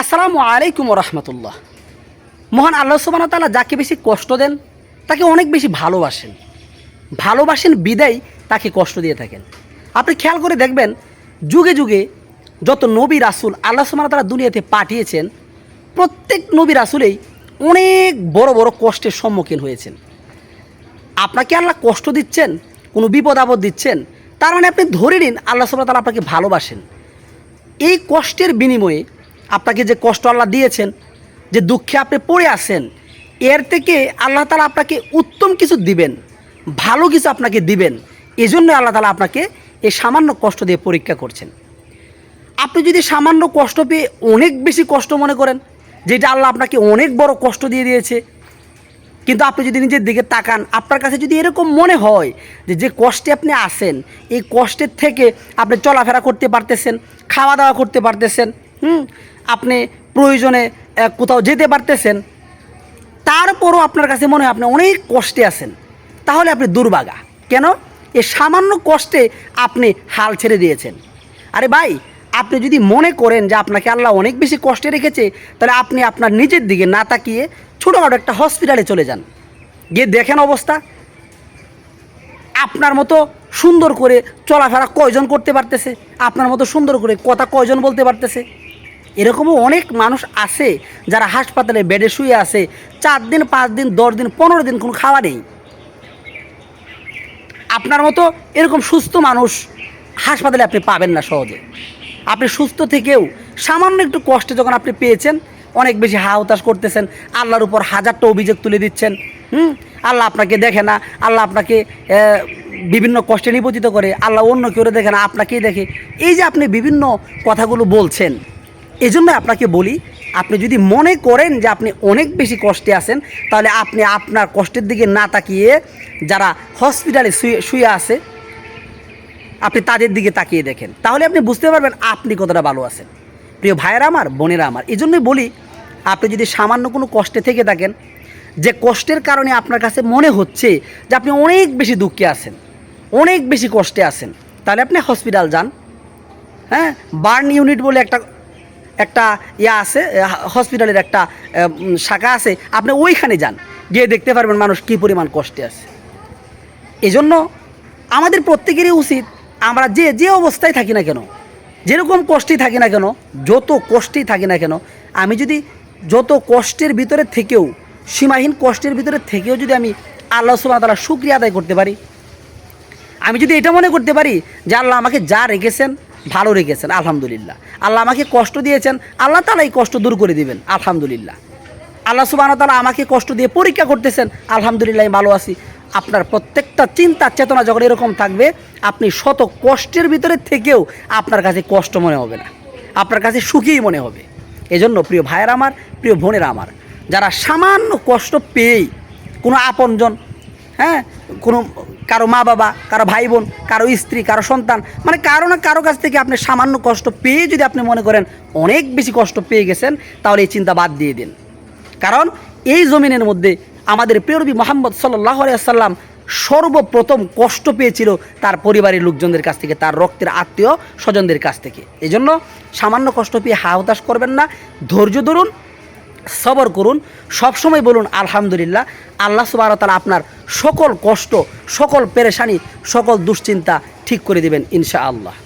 আসসালামু আলাইকুম রহমতুল্লাহ মহান আল্লাহ সুবান তালা যাকে বেশি কষ্ট দেন, তাকে অনেক বেশি ভালোবাসেন। ভালোবাসেন, বিদায় তাকে কষ্ট দিয়ে থাকেন। আপনি খেয়াল করে দেখবেন, যুগে যুগে যত নবী রাসুল আল্লাহ সুবান তালা দুনিয়াতে পাঠিয়েছেন, প্রত্যেক নবী রাসুলেই অনেক বড় বড় কষ্টের সম্মুখীন হয়েছেন। আপনাকে আল্লাহ কষ্ট দিচ্ছেন, কোনো বিপদ আপদ দিচ্ছেন, তার মানে আপনি ধরে নিন আল্লাহ সুবাহ তালা আপনাকে ভালোবাসেন। এই কষ্টের বিনিময়ে আপনাকে যে কষ্ট আল্লাহ দিয়েছেন, যে দুঃখে আপনি পড়ে আছেন, এর থেকে আল্লাহ তালা আপনাকে উত্তম কিছু দিবেন, ভালো কিছু আপনাকে দিবেন এই এজন্য আল্লাহ তালা আপনাকে এই সামান্য কষ্ট দিয়ে পরীক্ষা করছেন। আপনি যদি সামান্য কষ্ট পেয়ে অনেক বেশি কষ্ট মনে করেন, যেটা আল্লাহ আপনাকে অনেক বড় কষ্ট দিয়ে দিয়েছে, কিন্তু আপনি যদি নিজের দিকে তাকান, আপনার কাছে যদি এরকম মনে হয় যে যে কষ্টে আপনি আসেন এই কষ্টের থেকে আপনি চলাফেরা করতে পারতেছেন, খাওয়া দাওয়া করতে পারতেছেন হুম? আপনি প্রয়োজনে কোথাও যেতে পারতেছেন, তারপরও আপনার কাছে মনে হয় আপনি অনেক কষ্টে আছেন, তাহলে আপনি দুর্বাগা কেন? এ সামান্য কষ্টে আপনি হাল ছেড়ে দিয়েছেন। আরে ভাই, আপনি যদি মনে করেন যে আপনাকে আল্লাহ অনেক বেশি কষ্টে রেখেছে, তাহলে আপনি আপনার নিজের দিকে না তাকিয়ে ছোটোখাটো একটা হসপিটালে চলে যান। গিয়ে দেখেন অবস্থা। আপনার মতো সুন্দর করে চলাফেরা কয়জন করতে পারতেছে? আপনার মতো সুন্দর করে কথা কয়জন বলতে পারতেছে? এরকমও অনেক মানুষ আছে যারা হাসপাতালে বেডে শুয়ে আছে। চার দিন, পাঁচ দিন, দশ দিন, পনেরো দিন কোনো খাওয়া নেই। আপনার মতো এরকম সুস্থ মানুষ হাসপাতালে আপনি পাবেন না সহজে। আপনি সুস্থ থেকেও সামান্য একটু কষ্টে যখন আপনি পেয়েছেন, অনেক বেশি হা হতাশ করতেছেন, আল্লাহর উপর হাজারটা অভিযোগ তুলে দিচ্ছেন, হুম? আল্লাহ আপনাকে দেখে না, আল্লাহ আপনাকে বিভিন্ন কষ্টে নিপতিত করে, আল্লাহ অন্য কেউ দেখে না, আপনাকেই দেখে। এই যে আপনি বিভিন্ন কথাগুলো বলছেন এই জন্য আপনাকে বলি, আপনি যদি মনে করেন যে আপনি অনেক বেশি কষ্টে আছেন, তাহলে আপনি আপনার কষ্টের দিকে না তাকিয়ে যারা হসপিটালে শুয়ে শুয়ে আছে, আপনি তাদের দিকে তাকিয়ে দেখেন। তাহলে আপনি বুঝতে পারবেন আপনি কতটা ভালো আছেন। প্রিয় ভাইয়েরা আমার, বোনেরা আমার এই জন্যই বলি, আপনি যদি সামান্য কোনো কষ্টে থেকে থাকেন, যে কষ্টের কারণে আপনার কাছে মনে হচ্ছে যে আপনি অনেক বেশি দুঃখে আছেন, অনেক বেশি কষ্টে আছেন, তাহলে আপনি হসপিটাল যান। হ্যাঁ বার্ন ইউনিট বলে একটা একটা ইয়া আছে হসপিটালের একটা শাখা আছে। আপনি ওইখানে যান, গিয়ে দেখতে পারবেন মানুষ কী পরিমাণ কষ্টে আছে। এজন্য আমাদের প্রত্যেকেরই উচিত, আমরা যে যে অবস্থায় থাকি না কেন, যেরকম কষ্টেই থাকি না কেন, যত কষ্টেই থাকি না কেন, আমি যদি যত কষ্টের ভিতরে থেকেও, সীমাহীন কষ্টের ভিতরে থেকেও যদি আমি আল্লাহ সুবাহ তালা শুক্রিয়া আদায় করতে পারি, আমি যদি এটা মনে করতে পারি যে আল্লাহ আমাকে যা রেখেছেন ভালো রেখেছেন আলহামদুলিল্লাহ। আল্লাহ আমাকে কষ্ট দিয়েছেন, আল্লাহ তালা এই কষ্ট দূর করে দিবেন, আলহামদুলিল্লাহ। আল্লাহ সুবাহ তালা আমাকে কষ্ট দিয়ে পরীক্ষা করতেছেন, আলহামদুলিল্লাহ ভালো আছি। আপনার প্রত্যেকটা চিন্তা, চেতনা যখন এরকম থাকবে, আপনি শত কষ্টের ভিতরে থেকেও আপনার কাছে কষ্ট মনে হবে না। আপনার কাছে সুখীই মনে হবে। এজন্য প্রিয় ভাইয়ের আমার, প্রিয় বোনের আমার, যারা সামান্য কষ্ট পেয়েই কোনো আপনজন হ্যাঁ কোনো কারও মা বাবা, কারও ভাই বোন, কারও স্ত্রী, কারও সন্তান মানে কারও না কারও কাছ থেকে আপনি সামান্য কষ্ট পেয়ে যদি আপনি মনে করেন অনেক বেশি কষ্ট পেয়ে গেছেন, তাহলে এই চিন্তা বাদ দিয়ে দিন। কারণ এই জমিনের মধ্যে আমাদের প্রিয়রবি মোহাম্মদ সাল্লাহ সাল্লাম সর্বপ্রথম কষ্ট পেয়েছিল তার পরিবারের লোকজনদের কাছ থেকে, তার রক্তের আত্মীয় স্বজনদের কাছ থেকে। এই জন্য সামান্য কষ্ট পেয়ে হা হতাশ করবেন না। ধৈর্য ধরুন সবর করুন, সবসময় বলুন, আলহামদুলিল্লাহ, আল্লাহ সুবাহ তালা আপনার সকল কষ্ট, সকল পেরেশানি, সকল দুশ্চিন্তা ঠিক করে দেবেন ইনশা আল্লাহ